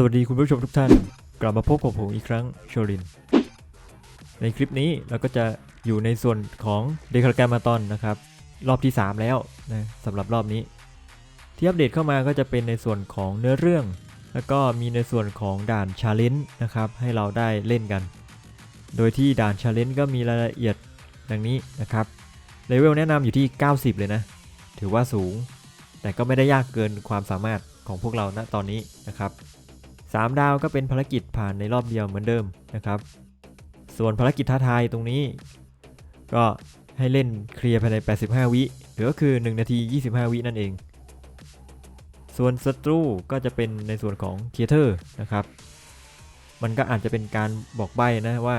สวัสดีคุณผู้ชมทุกท่าน กลับมาพบกับผมอีกครั้งโชลิน ในคลิปนี้เราก็จะอยู่ในส่วนของเดคาแกรมาตอนนะครับ รอบที่ 3 แล้วนะสำหรับรอบนี้ ที่อัปเดตเข้ามาก็จะเป็นในส่วนของเนื้อเรื่อง แล้วก็มีในส่วนของด่านชาเลนจ์นะครับให้เราได้เล่นกัน โดยที่ด่านชาเลนจ์ก็มีรายละเอียดดังนี้นะครับเลเวลแนะนำอยู่ที่ 90 เลยนะ ถือว่าสูง แต่ก็ไม่ได้ยากเกินความสามารถของพวกเราณตอนนี้นะครับ 3 ดาวก็เป็นภารกิจผ่านในรอบเดียวเหมือนเดิมนะครับ ส่วนภารกิจท้าทายตรงนี้ ก็ให้เล่นเคลียร์ภายใน 85 วิหรือก็คือ 1 นาที 25 วินั่นเอง ส่วนศัตรูก็จะเป็นในส่วนของเคียเทอร์นะครับ มันก็อาจจะเป็นการบอกใบ้นะว่า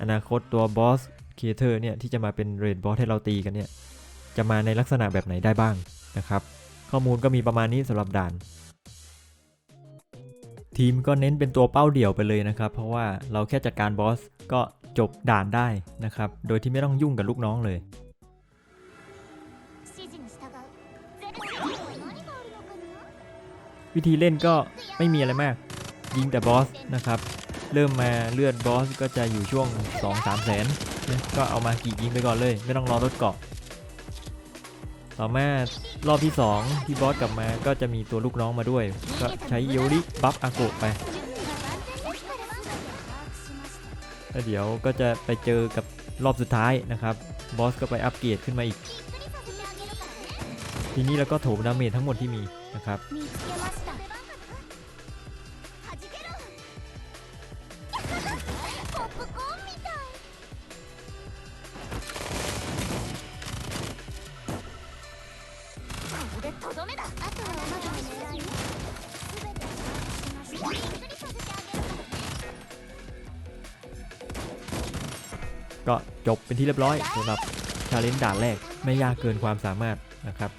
อนาคตตัวบอสเคียเทอร์เนี่ยที่จะมาเป็นเรดบอสให้เราตีกันเนี่ยจะมาในลักษณะแบบไหนได้บ้างนะครับ ข้อมูลก็มีประมาณนี้สำหรับด่าน ทีมก็เน้นเป็นตัวเป้าเดี่ยวไปเลยนะครับ เพราะว่าเราแค่จัดการบอสก็จบด่านได้นะครับ โดยที่ไม่ต้องยุ่งกับลูกน้องเลย วิธีเล่นก็ไม่มีอะไรมาก ยิงแต่บอสนะครับ เริ่มมาเลือดบอสก็จะอยู่ช่วง 2-3 แสน ก็เอามากี่ยิงไปก่อนเลย ไม่ต้องรอรถเกาะ ต่อมารอบที่ 2 ที่บอสกลับมาก็จะมีตัวลูกน้องมาด้วย ก็ใช้โยริบัฟอาโกะไปแล้วเดี๋ยวก็จะไปเจอกับรอบสุดท้ายนะครับบอสก็ไปอัปเกรดขึ้นมาอีก ทีนี้เราก็โถมดาเมจทั้งหมดที่มีนะครับ でとどめだあとはあなたの狙いね全て把握しましたびっくりさせてあげるからね ก็จบเป็นที่เรียบร้อยสำหรับชาเลนจ์ด่านแรกไม่ยากเกินความสามารถนะครับ